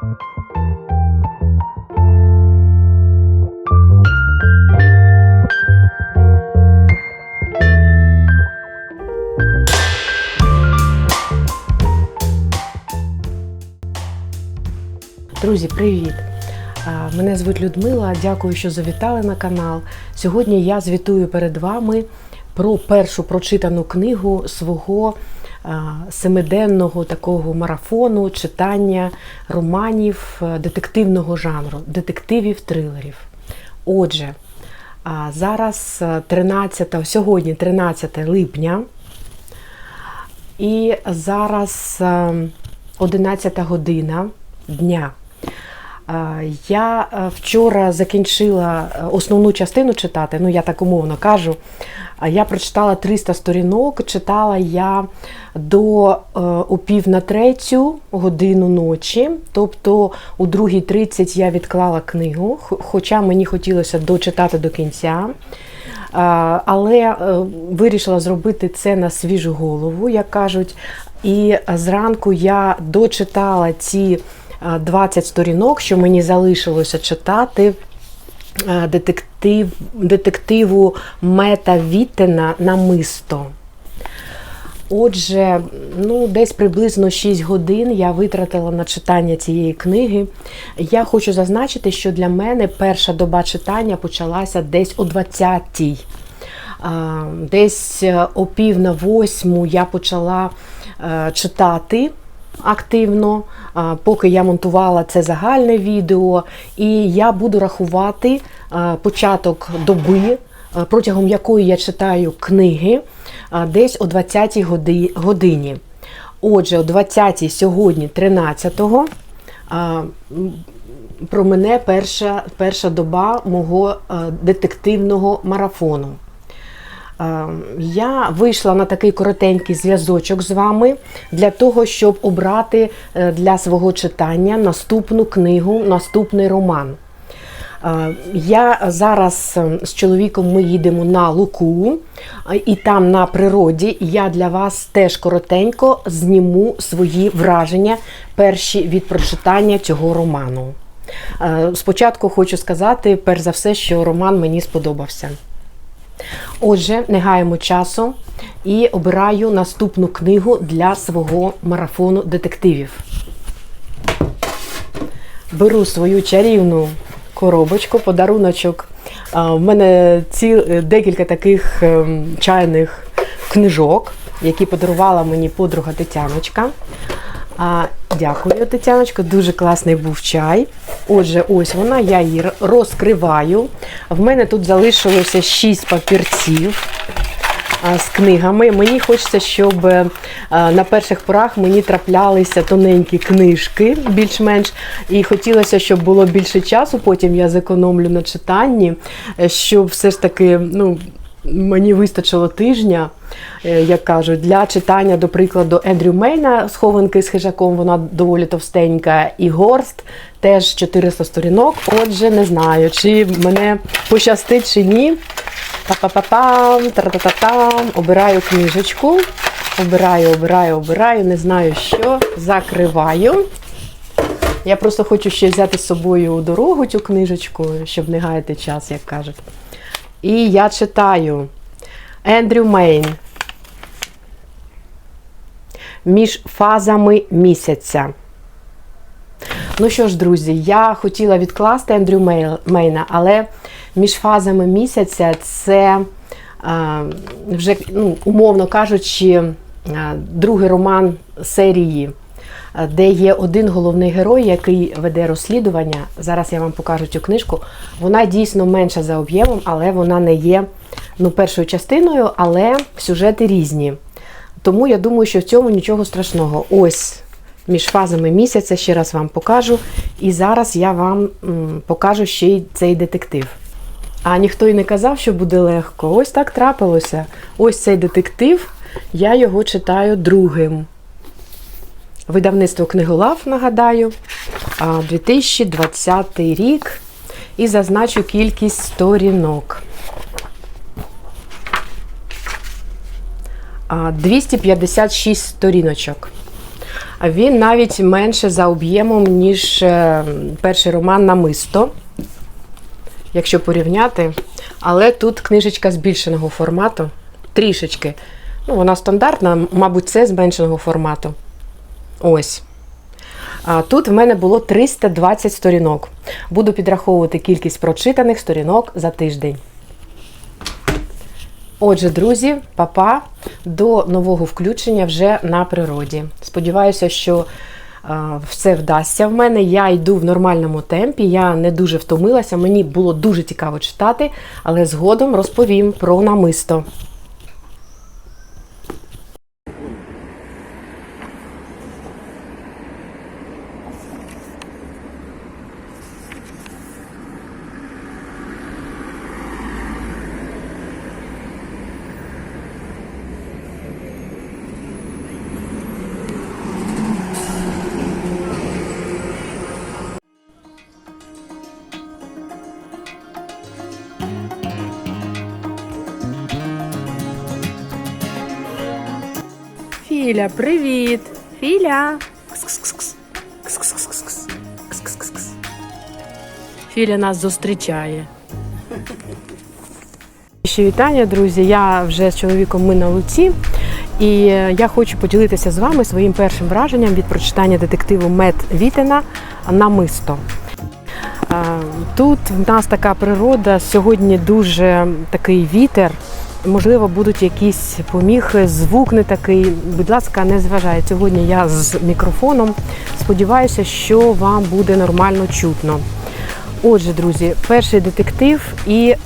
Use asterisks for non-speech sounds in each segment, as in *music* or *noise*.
Друзі, привіт! Мене звуть Людмила. Дякую, що завітали на канал. Сьогодні я звітую перед вами про першу прочитану книгу свого семиденного такого марафону читання романів е, детективного жанру, детективів, трилерів. Отже, зараз е, 13, сьогодні 13 липня. І зараз е, 11 година дня. Е, Я е, вчора закінчила е, основну частину читати, ну я так умовно кажу. Я прочитала 300 сторінок, читала я до е, о пів на третю годину ночі, тобто у 2.30 я відклала книгу, хоча мені хотілося дочитати до кінця. Але вирішила зробити це на свіжу голову, як кажуть. І зранку я дочитала ці 20 сторінок, що мені залишилося читати е, детектив, детективу Мета Віттена «Намисто». Отже, ну десь приблизно 6 годин я витратила на читання цієї книги. Я хочу зазначити, що для мене перша доба читання почалася десь о 20-й. Десь е, о пів на восьму я почала е, читати активно, поки я монтувала це загальне відео, і я буду рахувати початок доби, протягом якої я читаю книги, десь о 20-й годині. Отже, о 20-й сьогодні, 13-го, про мене перша, перша доба мого детективного марафону. Е, Я вийшла на такий коротенький зв'язочок з вами для того, щоб обрати е, для свого читання наступну книгу, наступний роман. Е, Я зараз е, з чоловіком ми їдемо на Луку, е, і там на природі я для вас теж коротенько зніму свої враження перші від прочитання цього роману. Е, Спочатку хочу сказати, перш за все, що роман мені сподобався. Отже, не гаємо часу і обираю наступну книгу для свого марафону детективів. Беру свою чарівну коробочку, подаруночок. В мене ці декілька таких ем, чайних книжок, які подарувала мені подруга Тетяночка. А, дякую, Тетяночко, дуже класний був чай. Отже, ось вона, я її розкриваю. В мене тут залишилося 6 папірців з книгами. Мені хочеться, щоб е, на перших порах мені траплялися тоненькі книжки, більш-менш. І хотілося, щоб було більше часу. Потім я зекономлю на читанні, е, щоб все ж таки, ну. Мені вистачило тижня, е, як кажуть, для читання, до прикладу, Ендрю Мейна схованки з хижаком, вона доволі товстенька, і горст теж 400 сторінок. Отже, не знаю, чи мене пощастить чи ні. Па-па-па-пам, тра-та-та-там. Обираю книжечку. Обираю, обираю, обираю, не знаю що. Закриваю. Я просто хочу ще взяти з собою у дорогу цю книжечку, щоб не гаяти час, як кажуть. І я читаю Ендрю Мейн. Між фазами місяця. Ну що ж, друзі, я хотіла відкласти Ендрю Мейна, але між фазами місяця це вже, ну, умовно кажучи, другий роман серії, де є один головний герой, який веде розслідування. Зараз я вам покажу цю книжку. Вона дійсно менша за об'ємом, але вона не є ну, першою частиною, але сюжети різні. Тому я думаю, що в цьому нічого страшного. Ось між фазами місяця ще раз вам покажу. І зараз я вам покажу ще й цей детектив. А ніхто й не казав, що буде легко. Ось так трапилося. Ось цей детектив, я його читаю другим. Видавництво книголав, нагадаю, 2020 рік. І зазначу кількість сторінок. 256 сторіночок. Він навіть менше за об'ємом, ніж е, перший роман Намисто, якщо порівняти. Але тут книжечка збільшеного формату. Трішечки. Ну, вона стандартна, мабуть, це зменшеного формату. Ось. Тут в мене було 320 сторінок. Буду підраховувати кількість прочитаних сторінок за тиждень. Отже, друзі, папа, до нового включення вже на природі. Сподіваюся, що е, все вдасться в мене. Я йду в нормальному темпі, я не дуже втомилася. Мені було дуже цікаво читати, але згодом розповім про намисто. Філя, привіт! Філя! Філя нас зустрічає. Ще вітання, друзі. Я вже з чоловіком ми на луці, і е, я хочу поділитися з вами своїм першим враженням від прочитання детективу Мет Вітена Намисто. Е, Тут в нас така природа, сьогодні дуже такий вітер. Можливо, будуть якісь поміхи, звук не такий. Будь ласка, не зважайте. Сьогодні я з мікрофоном. Сподіваюся, що вам буде нормально чутно. Отже, друзі, перший детектив і е,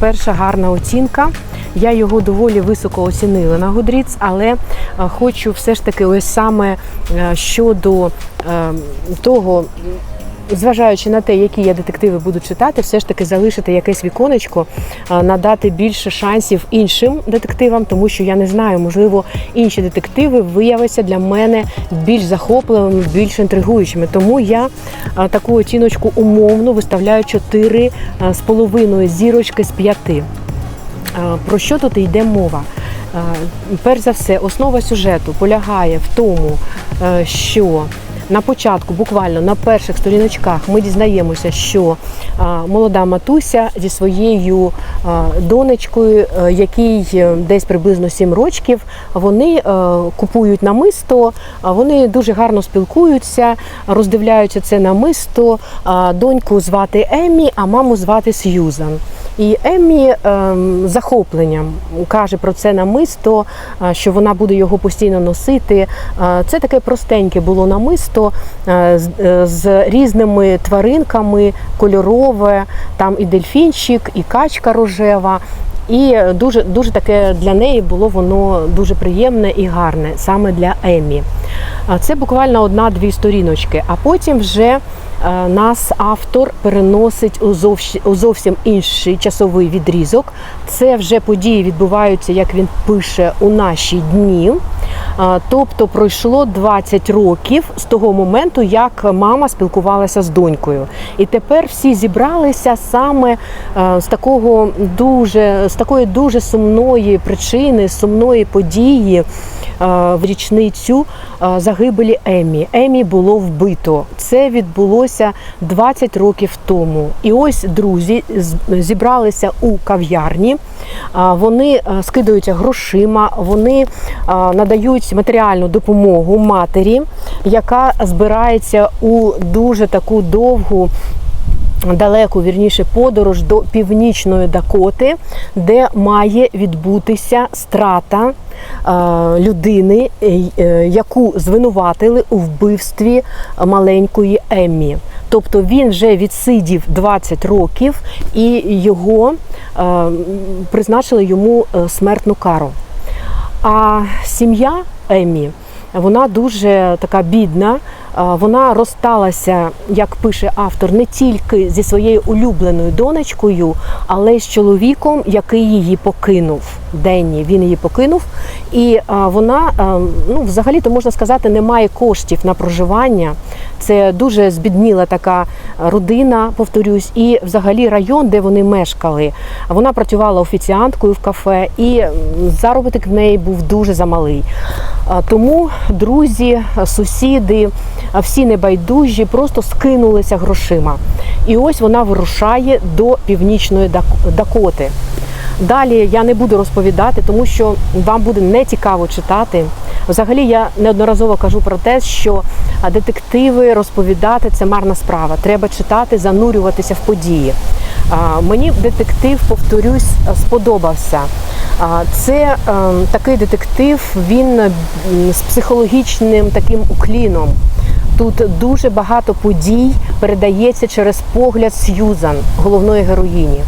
перша гарна оцінка. Я його доволі високо оцінила на Goodreads, але е, хочу все ж таки, ось саме е, щодо е, того, зважаючи на те, які я детективи буду читати, все ж таки залишити якесь віконечко, надати більше шансів іншим детективам, тому що я не знаю, можливо, інші детективи виявляться для мене більш захопливими, більш інтригуючими. Тому я таку оціночку умовно виставляю 4 з половиною зірочки з 5. Про що тут йде мова? Перш за все, основа сюжету полягає в тому, що на початку, буквально на перших сторіночках, ми дізнаємося, що молода матуся зі своєю донечкою, е, якій е, десь приблизно 7 років, вони е, купують намисто, вони дуже гарно спілкуються, роздивляються це намисто. Доньку звати Еммі, а маму звати Сьюзан. І Еммі ем, захопленням каже про це намисто, що вона буде його постійно носити. Це таке простеньке було намисто е, з, е, з різними тваринками, кольорове, там і дельфінчик, і качка рожева. І дуже дуже таке для неї було воно дуже приємне і гарне саме для Еммі. Це буквально одна-дві сторіночки. А потім вже е, нас автор переносить у зовсім інший часовий відрізок. Це вже події відбуваються, як він пише, у наші дні. Тобто пройшло 20 років з того моменту, як мама спілкувалася з донькою. І тепер всі зібралися саме е, з такого дуже з такої дуже сумної причини, сумної події е, в річницю е, загибелі Емі. Емі було вбито. Це відбулося 20 років тому. І ось друзі зібралися у кав'ярні. Вони скидаються грошима, вони е, надають матеріальну допомогу матері, яка збирається у дуже таку довгу далеку вірніше подорож до північної Дакоти, де має відбутися страта е, людини, е, яку звинуватили у вбивстві маленької Еммі. Тобто він вже відсидів 20 років і його е, призначили йому смертну кару. А сім'я Емі, вона дуже така бідна. Вона розсталася, як пише автор, не тільки зі своєю улюбленою донечкою, але й з чоловіком, який її покинув. Денні він її покинув, і вона ну, взагалі то можна сказати, не має коштів на проживання. Це дуже збідніла така родина, повторюсь, і взагалі район, де вони мешкали. Вона працювала офіціанткою в кафе, і заробіток в неї був дуже замалий. Тому друзі, сусіди, всі небайдужі просто скинулися грошима. І ось вона вирушає до північної Дакоти. Далі я не буду розповідати, тому що вам буде нецікаво читати. Взагалі, я неодноразово кажу про те, що детективи розповідати це марна справа. Треба читати, занурюватися в події. Мені детектив, повторюсь, сподобався. Це ем, такий детектив, він з психологічним таким укліном. Тут дуже багато подій передається через погляд Сьюзан, головної героїні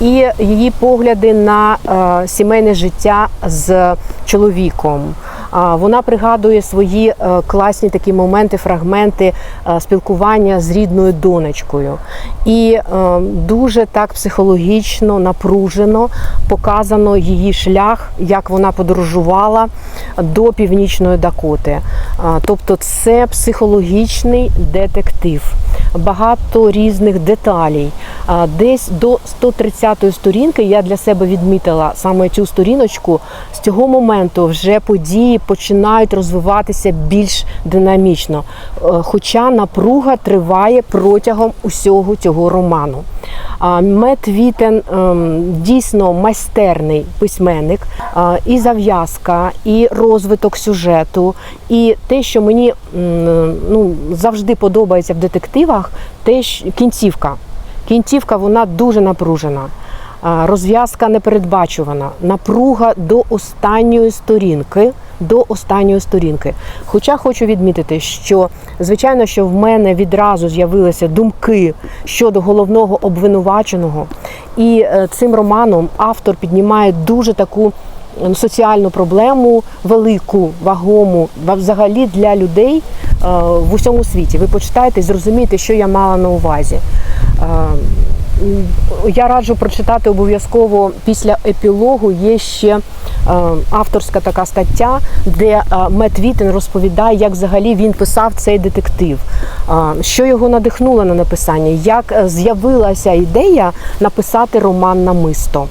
і її погляди на е, сімейне життя з чоловіком. Вона пригадує свої е, класні такі моменти, фрагменти е, спілкування з рідною донечкою. І е, дуже так психологічно, напружено показано її шлях, як вона подорожувала до північної Дакоти. Тобто, це психологічний детектив багато різних деталей. Десь до 130-ї сторінки я для себе відмітила саме цю сторіночку. З цього моменту вже події починають розвиватися більш динамічно. Е, Хоча напруга триває протягом усього цього роману. Мет Вітен ем, дійсно майстерний письменник, і зав'язка, і розвиток сюжету, і те, що мені ну, завжди подобається в детективах, те що кінцівка. Кінцівка вона дуже напружена. Розв'язка непередбачувана, напруга до останньої сторінки. До останньої сторінки. Хоча хочу відмітити, що звичайно, що в мене відразу з'явилися думки щодо головного обвинуваченого, і е, цим романом автор піднімає дуже таку соціальну проблему, велику, вагому, взагалі для людей е, в усьому світі. Ви почитаєте і зрозумієте, що я мала на увазі. Я раджу прочитати обов'язково після епілогу. Є ще е, авторська така стаття, де е, Мет Вітен розповідає, як взагалі він писав цей детектив, е, що його надихнуло на написання, як з'явилася ідея написати роман намисто.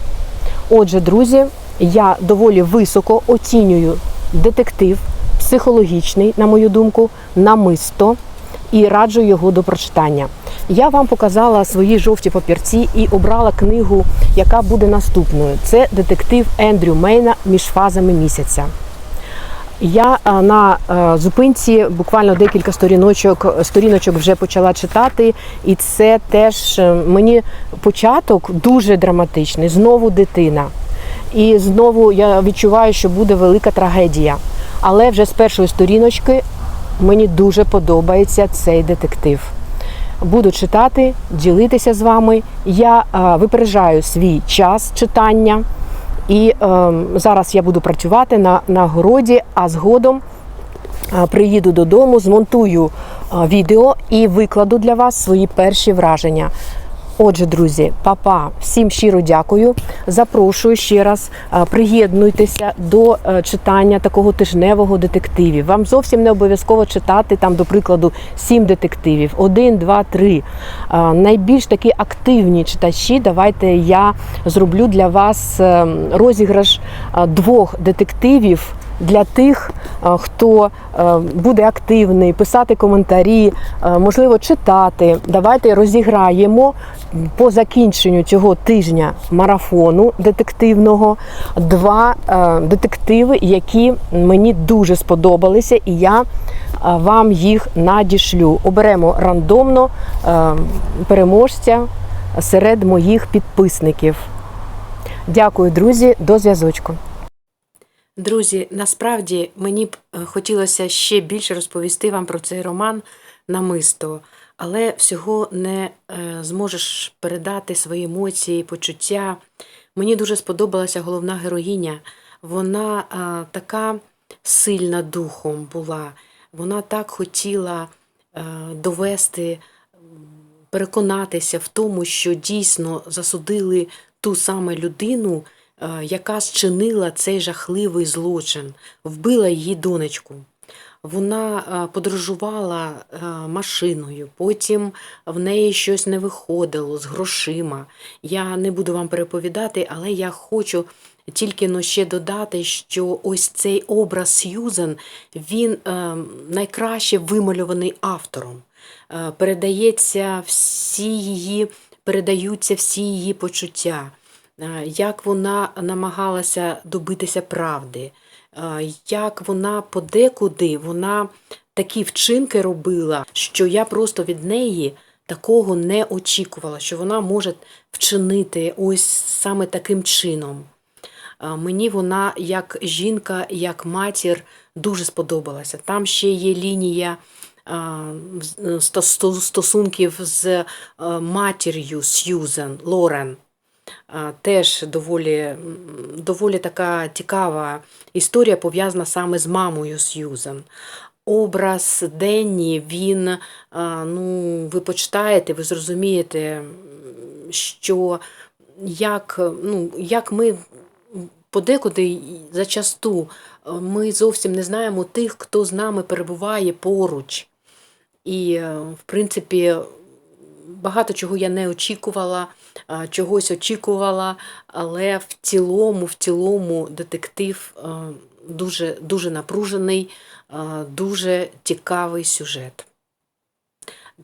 Отже, друзі, я доволі високо оцінюю детектив, психологічний, на мою думку, намисто і раджу його до прочитання. Я вам показала свої жовті папірці і обрала книгу, яка буде наступною. Це детектив Ендрю Мейна між фазами місяця. Я е, на е, зупинці буквально декілька сторіночок, сторіночок вже почала читати, і це теж е, мені початок дуже драматичний. Знову дитина. І знову я відчуваю, що буде велика трагедія. Але вже з першої сторіночки мені дуже подобається цей детектив. Буду читати, ділитися з вами. Я е, випереджаю свій час читання. І е, зараз я буду працювати на, на городі, а згодом е, приїду додому, змонтую відео і викладу для вас свої перші враження. Отже, друзі, папа, всім щиро дякую. Запрошую ще раз, е, приєднуйтеся до е, читання такого тижневого детективів. Вам зовсім не обов'язково читати там, до прикладу, сім детективів: один, два, три. Е, Найбільш такі активні читачі. Давайте я зроблю для вас е, розіграш двох детективів. Для тих, е, хто е, буде активний, писати коментарі, е, можливо, читати. Давайте розіграємо по закінченню цього тижня марафону детективного два детективи, які мені дуже сподобалися, і я вам їх надішлю. Оберемо рандомно переможця серед моїх підписників. Дякую, друзі, до зв'язочку. Друзі, насправді мені б е, хотілося ще більше розповісти вам про цей роман намисто, але всього не е, зможеш передати свої емоції, почуття. Мені дуже сподобалася головна героїня. Вона е, така сильна духом була. Вона так хотіла довести, переконатися в тому, що дійсно засудили ту саме людину, яка зчинила цей жахливий злочин, вбила її донечку. вона е, подорожувала е, машиною, потім в неї щось не виходило з грошима. Я не буду вам переповідати, але я хочу тільки но ще додати, що ось цей образ Сьюзен, він е, найкраще вимальований автором. Е, передається всі її, передаються всі її почуття, е, як вона намагалася добитися правди, е, як вона подекуди вона такі вчинки робила, що я просто від неї такого не очікувала, що вона може вчинити ось саме таким чином. Мені вона як жінка, як матір дуже сподобалася. Там ще є лінія стосунків з е, матір'ю Сьюзен Лорен. Теж доволі, доволі така цікава історія пов'язана саме з мамою Сьюзен. Образ Денні, він, ну, ви почитаєте, ви зрозумієте, що як, ну, як ми подекуди зачасту ми зовсім не знаємо тих, хто з нами перебуває поруч. І, е, в принципі, багато чого я не очікувала, чогось очікувала, але в цілому, в цілому детектив дуже, дуже напружений, дуже цікавий сюжет.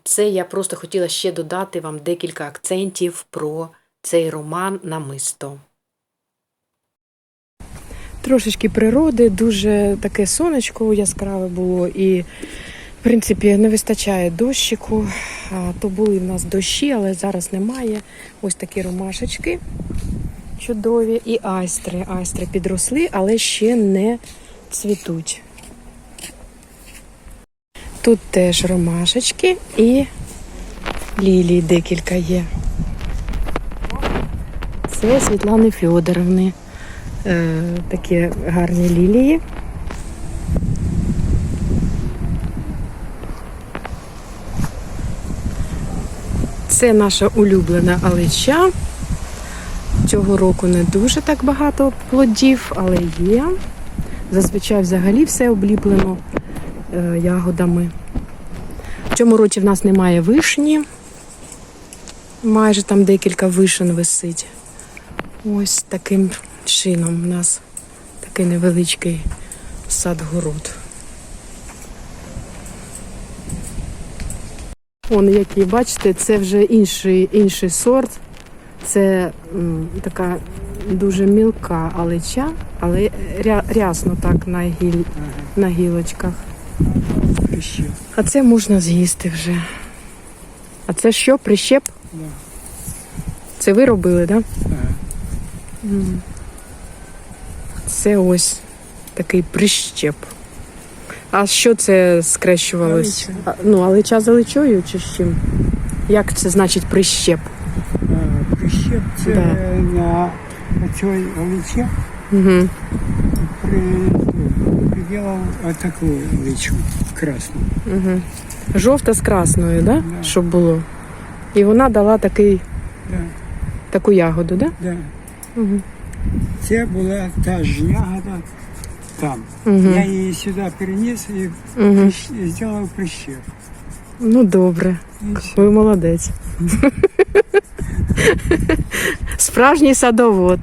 Це я просто хотіла ще додати вам декілька акцентів про цей роман Намисто. Трошечки природи, дуже таке сонечко яскраве було, і, в принципі, не вистачає дощику. То були в нас дощі, але зараз немає. Ось такі ромашечки чудові. І айстри. Айстри підросли, але ще не цвітуть. Тут теж ромашечки і лілії декілька є. Це Світлани Фьодоровни. Е, такі гарні лілії. Це наша улюблена алеча. Цього року не дуже так багато плодів, але є. Зазвичай взагалі все обліплено е, ягодами. В цьому році в нас немає вишні. Майже там декілька вишень висить. Ось таким чином у нас такий невеличкий сад-город. Вон який, бачите, це вже інший, інший сорт. Це м, така дуже мілка алеча, але ря, рясно так на, гіль, на гілочках. А це можна з'їсти вже. А це що, прищеп? Да. Це ви робили, так? Да? Ага. Це ось такий прищеп. А що це скрещувалось? А, ну, алича з аличою чи з чим? Як це значить прищеп? А, Прищеп це Да. на цій оличі Угу. при, приділав таку оличу красну. Угу. Жовта з красною, да? Да. щоб було. І вона дала такий, Да, таку ягоду, да? да. Угу. Це була та ж ягода там. Угу. Я її сюди переніс і Угу. прищ- зробив прищеп. Ну, добре. І все. Ви молодець. *laughs* Справжній садовод.